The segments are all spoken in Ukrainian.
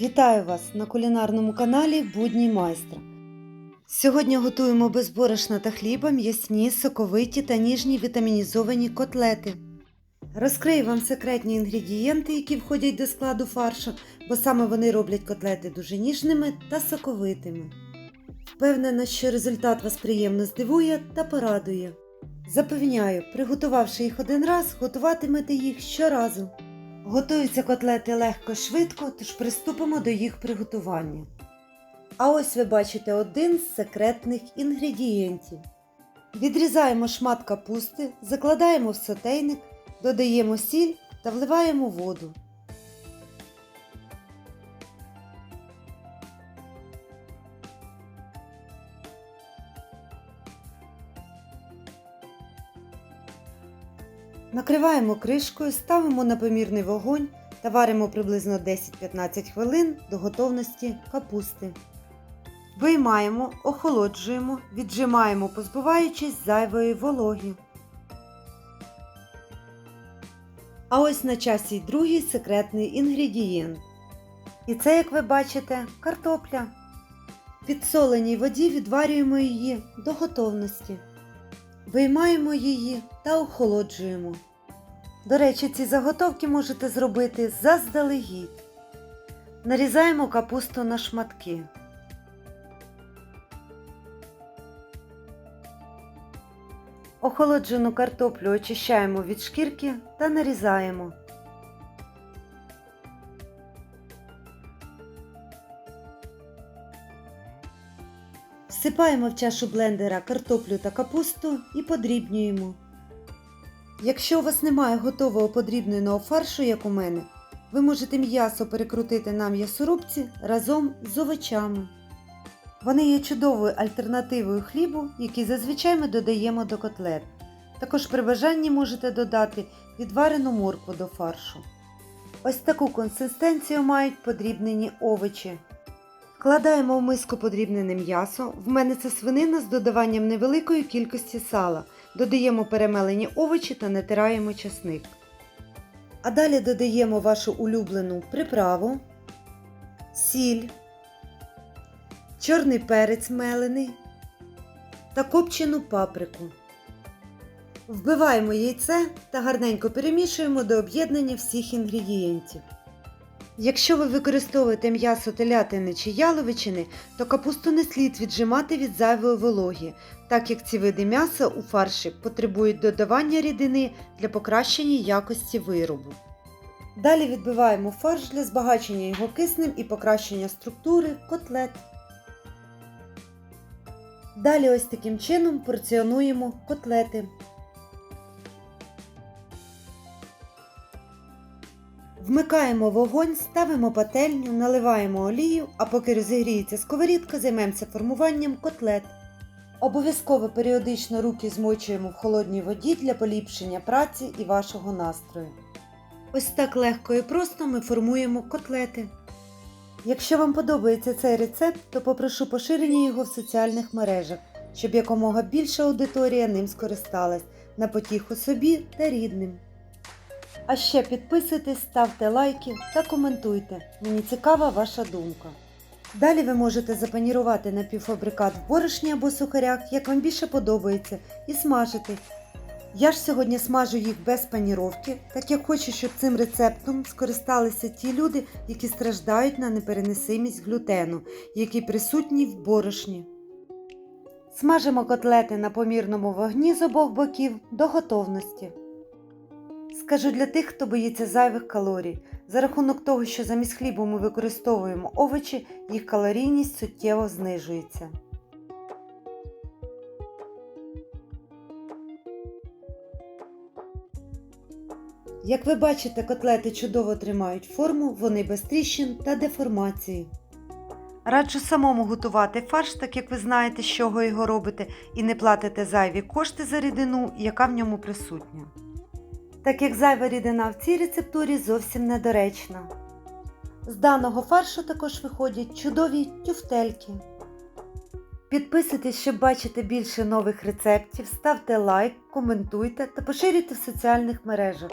Вітаю вас на кулінарному каналі Будні майстра. Сьогодні готуємо без борошна та хліба м'ясні, соковиті та ніжні вітамінізовані котлети. Розкрию вам секретні інгредієнти, які входять до складу фаршу, бо саме вони роблять котлети дуже ніжними та соковитими. Впевнена, що результат вас приємно здивує та порадує. Запевняю, приготувавши їх один раз, готуватимете їх щоразу. Готуються котлети легко швидко, тож приступимо до їх приготування. А ось ви бачите один з секретних інгредієнтів. Відрізаємо шмат капусти, закладаємо в сотейник, додаємо сіль та вливаємо воду. Накриваємо кришкою, ставимо на помірний вогонь та варимо приблизно 10-15 хвилин до готовності капусти. Виймаємо, охолоджуємо, віджимаємо, позбуваючись зайвої вологи. А ось на часі й другий секретний інгредієнт. І це, як ви бачите, картопля. В підсоленій воді відварюємо її до готовності. Виймаємо її та охолоджуємо. До речі, ці заготовки можете зробити заздалегідь. Нарізаємо капусту на шматки. Охолоджену картоплю очищаємо від шкірки та нарізаємо. Всипаємо в чашу блендера картоплю та капусту і подрібнюємо. Якщо у вас немає готового подрібненого фаршу, як у мене, ви можете м'ясо перекрутити на м'ясорубці разом з овочами. Вони є чудовою альтернативою хлібу, який зазвичай ми додаємо до котлет. Також при бажанні можете додати відварену моркву до фаршу. Ось таку консистенцію мають подрібнені овочі. Вкладаємо в миску подрібнене м'ясо. В мене це свинина з додаванням невеликої кількості сала. Додаємо перемелені овочі та натираємо часник. А далі додаємо вашу улюблену приправу, сіль, чорний перець мелений та копчену паприку. Вбиваємо яйце та гарненько перемішуємо до об'єднання всіх інгредієнтів. Якщо ви використовуєте м'ясо телятини чи яловичини, то капусту не слід віджимати від зайвої вологі, так як ці види м'яса у фарші потребують додавання рідини для покращення якості виробу. Далі відбиваємо фарш для збагачення його киснем і покращення структури котлет. Далі ось таким чином порціонуємо котлети. Вмикаємо вогонь, ставимо пательню, наливаємо олію, а поки розігріється сковорідка, займемося формуванням котлет. Обов'язково періодично руки змочуємо в холодній воді для поліпшення праці і вашого настрою. Ось так легко і просто ми формуємо котлети. Якщо вам подобається цей рецепт, то попрошу поширення його в соціальних мережах, щоб якомога більша аудиторія ним скористалась на потіху собі та рідним. А ще підписуйтесь, ставте лайки та коментуйте. Мені цікава ваша думка. Далі ви можете запанірувати напівфабрикат в борошні або сухарях, як вам більше подобається, і смажити. Я ж сьогодні смажу їх без паніровки, так як хочу, щоб цим рецептом скористалися ті люди, які страждають на непереносимість глютену, який присутній в борошні. Смажимо котлети на помірному вогні з обох боків до готовності. Скажу для тих, хто боїться зайвих калорій. За рахунок того, що замість хлібу ми використовуємо овочі, їх калорійність суттєво знижується. Як ви бачите, котлети чудово тримають форму, вони без тріщин та деформації. Раджу самому готувати фарш, так як ви знаєте, з чого його робите, і не платите зайві кошти за рідину, яка в ньому присутня так як зайва рідина в цій рецептурі зовсім недоречна. З даного фаршу також виходять чудові тюфтельки. Підписуйтесь, щоб бачити більше нових рецептів, ставте лайк, коментуйте та поширюйте в соціальних мережах.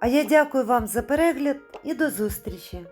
А я дякую вам за перегляд і до зустрічі!